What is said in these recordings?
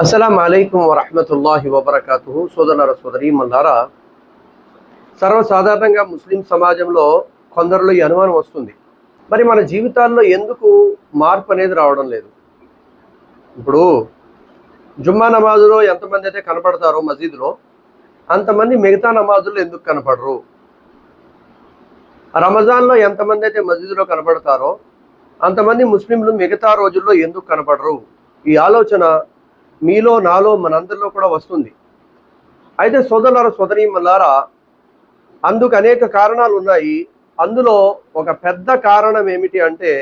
అస్సలం అయికం వరహమతుల్లాహి వబర్కాతు సోదరుల సోదరి మల్లారా సర్వసాధారణంగా ముస్లిం సమాజంలో కొందరిలో ఈ అనుమానం వస్తుంది. మరి మన జీవితాల్లో ఎందుకు మార్పు అనేది రావడం లేదు? ఇప్పుడు జుమ్మా నమాజులో ఎంతమంది అయితే కనపడతారో మసీదులో అంతమంది మిగతా నమాజుల్లో ఎందుకు కనపడరు? రమజాన్లో ఎంతమంది అయితే మసీదులో కనపడతారో అంతమంది ముస్లింలు మిగతా రోజుల్లో ఎందుకు కనపడరు? ఈ ఆలోచన మీలో నాలో మనందరిలో కూడా వస్తుంది. అయితే సోదరులారా సోదరీమల్లారా అందుకు అనేక కారణాలు ఉన్నాయి అందులో ఒక పెద్ద కారణం ఏమిటి అంటే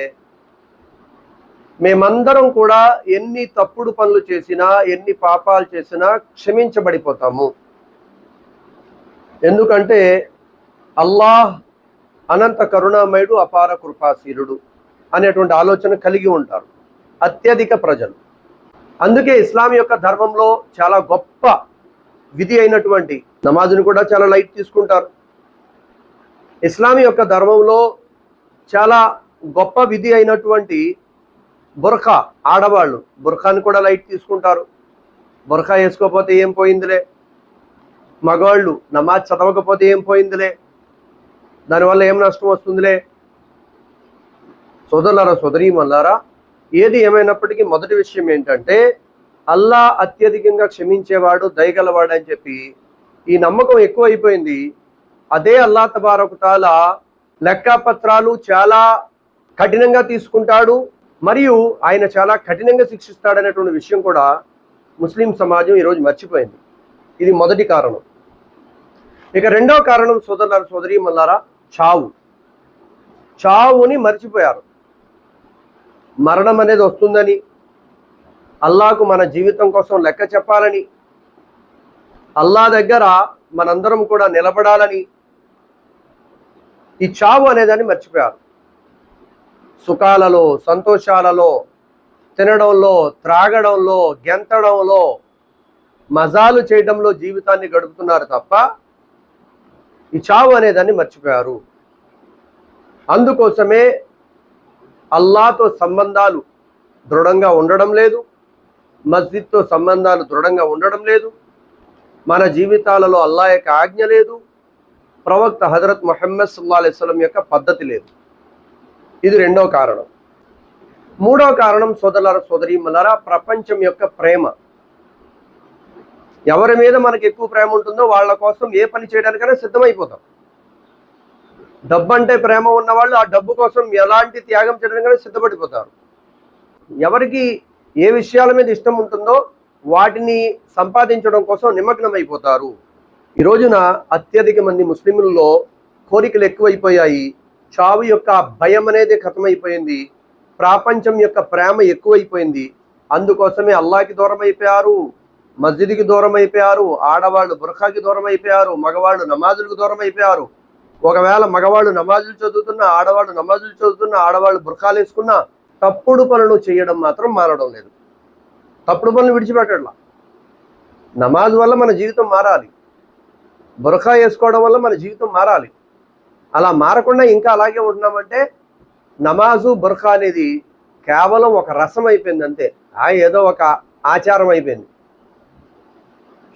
మేమందరం కూడా ఎన్ని తప్పుడు పనులు చేసినా ఎన్ని పాపాలు చేసినా క్షమించబడిపోతాము. ఎందుకంటే అల్లాహ్ అనంత కరుణామయుడు అపార కృపాశీలుడు అనేటువంటి ఆలోచన కలిగి ఉంటారు. అత్యధిక ప్రజలు. అందుకే ఇస్లాం యొక్క ధర్మంలో చాలా గొప్ప విధి అయినటువంటి నమాజ్ని కూడా చాలా లైట్ తీసుకుంటారు. ఇస్లాం యొక్క ధర్మంలో చాలా గొప్ప విధి అయినటువంటి బుర్ఖా ఆడవాళ్ళు బుర్ఖాని కూడా లైట్ తీసుకుంటారు. బుర్ఖా వేసుకోకపోతే ఏం పోయిందిలే? మగవాళ్ళు నమాజ్ చదవకపోతే ఏం పోయిందిలే? దానివల్ల ఏం నష్టం వస్తుందిలే? సోదరులారా సోదరీ మల్లారా ఏది ఏమైనప్పటికీ మొదటి విషయం ఏంటంటే అల్లా అత్యధికంగా క్షమించేవాడు దయగలవాడు అని చెప్పి ఈ నమ్మకం ఎక్కువైపోయింది. అదే అల్లా తబారకుతాల లెక్కపత్రాలు చాలా కఠినంగా తీసుకుంటాడు మరియు ఆయన చాలా కఠినంగా శిక్షిస్తాడనేటువంటి విషయం కూడా ముస్లిం సమాజం ఈరోజు మర్చిపోయింది. ఇది మొదటి కారణం. ఇక రెండవ కారణం సోదరులారు సోదరి మల్లారా చావు. చావుని మర్చిపోయారు. మరణం అనేది వస్తుందని అల్లాకు మన జీవితం కోసం లెక్క చెప్పాలని అల్లా దగ్గర మనందరం కూడా నిలబడాలని ఈ చావు అనేదాన్ని మర్చిపోయారు. సుఖాలలో సంతోషాలలో తినడంలో త్రాగడంలో గెంతడంలో మజాలు చేయడంలో జీవితాన్ని గడుపుతున్నారు తప్ప ఈ చావు అనేదాన్ని మర్చిపోయారు. అందుకోసమే అల్లాతో సంబంధాలు దృఢంగా ఉండడం లేదు. మస్జిద్తో సంబంధాలు దృఢంగా ఉండడం లేదు. మన జీవితాలలో అల్లా యొక్క ఆజ్ఞ లేదు. ప్రవక్త హజరత్ మొహమ్మద్ సుల్లా అలైస్లం యొక్క పద్ధతి లేదు. ఇది రెండో కారణం. మూడో కారణం సోదరుల సోదరి మనరా ప్రపంచం యొక్క ప్రేమ. ఎవరి మీద మనకు ఎక్కువ ప్రేమ ఉంటుందో వాళ్ళ కోసం ఏ పని చేయడానికైనా సిద్ధమైపోతాం. డబ్బు అంటే ప్రేమ ఉన్న వాళ్ళు ఆ డబ్బు కోసం ఎలాంటి త్యాగం చేయడానికైనా సిద్ధపడిపోతారు. ఎవరికి ఏ విషయాల మీద ఇష్టం ఉంటుందో వాటిని సంపాదించడం కోసం నిమగ్నమైపోతారు. ఈ రోజున అత్యధిక మంది ముస్లింలలో కోరికలు ఎక్కువైపోయాయి. చావు యొక్క భయం అనేది ఖతమైపోయింది ప్రాపంచం యొక్క ప్రేమ ఎక్కువైపోయింది. అందుకోసమే అల్లాకి దూరం అయిపోయారు మస్జిద్కి దూరం అయిపోయారు ఆడవాళ్ళు బుర్ఖాకి దూరం అయిపోయారు మగవాళ్ళు నమాజులకు దూరం అయిపోయారు ఒకవేళ మగవాళ్ళు నమాజులు చదువుతున్నా ఆడవాళ్ళు నమాజులు చదువుతున్నా ఆడవాళ్ళు బుర్ఖాలు వేసుకున్నా తప్పుడు పనులు చేయడం మాత్రం మారడం లేదు. తప్పుడు పనులు విడిచిపెట్టట్లా. నమాజ్ వల్ల మన జీవితం మారాలి. బురఖా వేసుకోవడం వల్ల మన జీవితం మారాలి. అలా మారకుండా ఇంకా అలాగే ఉంటున్నామంటే నమాజు బురఖా అనేది కేవలం ఒక రసం అయిపోయింది అంతే. ఆ ఏదో ఒక ఆచారం అయిపోయింది.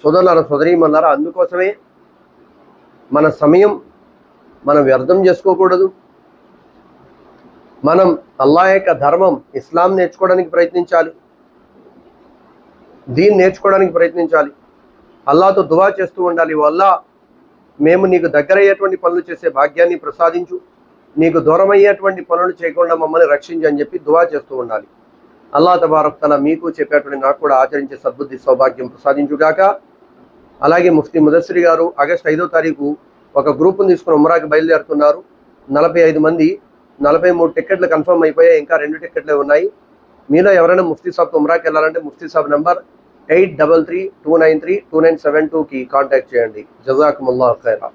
సోదరులారా సోదరీమన్నారా అందుకోసమే మన సమయం మనం వ్యర్థం చేసుకోకూడదు. మనం అల్లా యొక్క ధర్మం ఇస్లాం నేర్చుకోవడానికి ప్రయత్నించాలి. దీన్ని నేర్చుకోవడానికి ప్రయత్నించాలి. అల్లాతో దువా చేస్తూ ఉండాలి. వల్ల మేము నీకు దగ్గరయ్యేటువంటి పనులు చేసే భాగ్యాన్ని ప్రసాదించు. నీకు దూరమయ్యేటువంటి పనులు చేయకుండా మమ్మల్ని రక్షించు అని చెప్పి దువా చేస్తూ ఉండాలి. అల్లా తబారక్ తన మీకు చెప్పేటువంటి నాకు కూడా ఆచరించే సద్బుద్ధి సౌభాగ్యం ప్రసాదించుగాక. అలాగే ముఫ్తీ ముదస్సిరి గారు ఆగస్టు ఐదో తారీఖు ఒక గ్రూప్ను తీసుకుని ఉమ్రాకి బయలుదేరుతున్నారు. నలభై ఐదు మంది నలభై మూడు టికెట్లు కన్ఫర్మ్ అయిపోయాయి ఇంకా రెండు టికెట్లే ఉన్నాయి. మీలో ఎవరైనా ముఫ్తీ సాబ్కి ఉమ్రాకి వెళ్ళాలంటే ముఫ్తీ సాబ్ number eight double three two nine three two nine seven టూకి కాంటాక్ట్ చేయండి. జజాకుముల్లా ఖైరా.